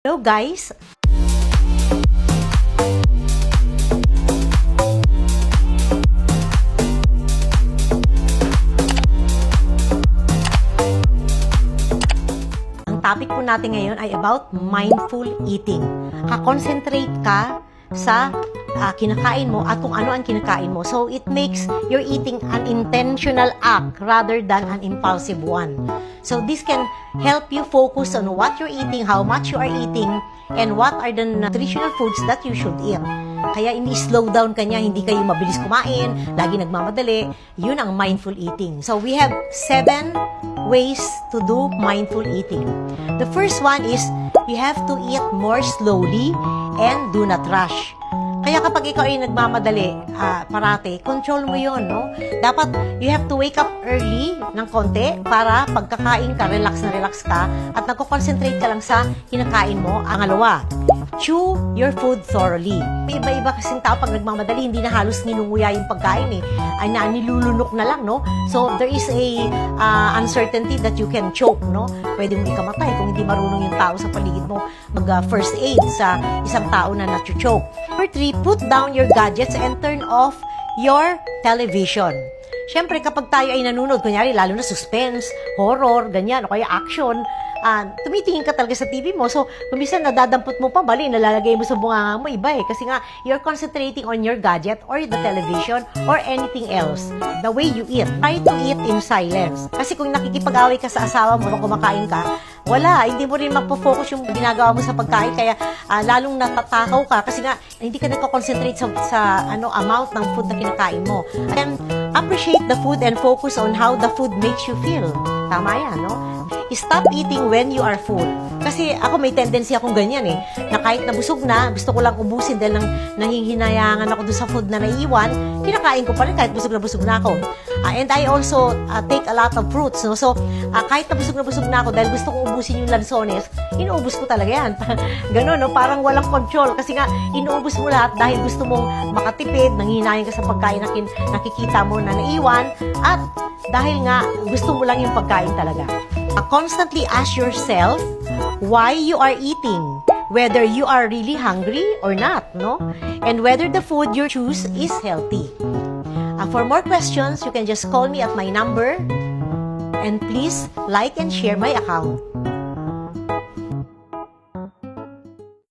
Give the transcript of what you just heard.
Hello guys! Ang topic po natin ngayon ay about mindful eating. Ka-concentrate ka sa ah, kinakain mo at kung ano ang kinakain mo. So, it makes your eating an intentional act rather than an impulsive one. So, this can help you focus on what you're eating, how much you are eating, and what are the nutritional foods that you should eat. Kaya hindi slow down kanya, hindi kayo mabilis kumain, lagi nagmamadali. Yun ang mindful eating. So we have seven ways to do mindful eating. The first one is you have to eat more slowly and do not rush. Kaya kapag ikaw ay nagmamadali ah, parate, control mo yon no? Dapat you have to wake up early ng konti para pagkakain ka, relax na relax ka at nagko-concentrate ka lang sa kinakain mo. Ang alawa, chew your food thoroughly. Iba-iba kasing tao pag nagmamadali, hindi na halos ninunguya yung pagkain eh. Ay na, nilulunok na lang, no? So, there is a ah, uncertainty that you can choke, no? Pwede mo ikamatay kung hindi marunong yung tao sa paligid mo mag ah, aid sa isang tao na na-choke. Number three, put down your gadgets and turn off your television. Siyempre, kapag tayo ay nanonood, kunyari, lalo na suspense, horror, ganyan, o kaya action, ah, tumitingin ka talaga sa TV mo. So, kumisan nadadampot mo pa, bali, nalalagay mo sa bunganga mo, iba eh. Kasi nga, you're concentrating on your gadget or the television or anything else. The way you eat. Try to eat in silence. Kasi kung nakikipag-away ka sa asawa mo nung kumakain ka, wala, hindi mo rin magpo-focus yung ginagawa mo sa pagkain kaya ah, lalong natatakaw ka kasi nga hindi ka nagko-concentrate sa, sa ano amount ng food na kinakain mo. And appreciate the food and focus on how the food makes you feel. Tama yan, no? Stop eating when you are full. Kasi ako may tendency akong ganyan eh, na kahit nabusog na, gusto ko lang ubusin dahil nang nanghihinayangan ako dun sa food na naiiwan, kinakain ko pa rin kahit busog na busog na ako. Ah, and I also ah, take a lot of fruits, no? So, ah, kahit na busog na busog na ako dahil gusto kong ubusin yung lansones, inuubos ko talaga yan. Ganon, no? Parang walang control. Kasi nga, inuubos mo lahat dahil gusto mong makatipid, nanghihinayan ka sa pagkain na nakikita mo na naiwan, at dahil nga, gusto mo lang yung pagkain talaga. Constantly ask yourself why you are eating, whether you are really hungry or not, no? And whether the food you choose is healthy. Uh, for more questions, you can just call me at my number. And please like and share my account.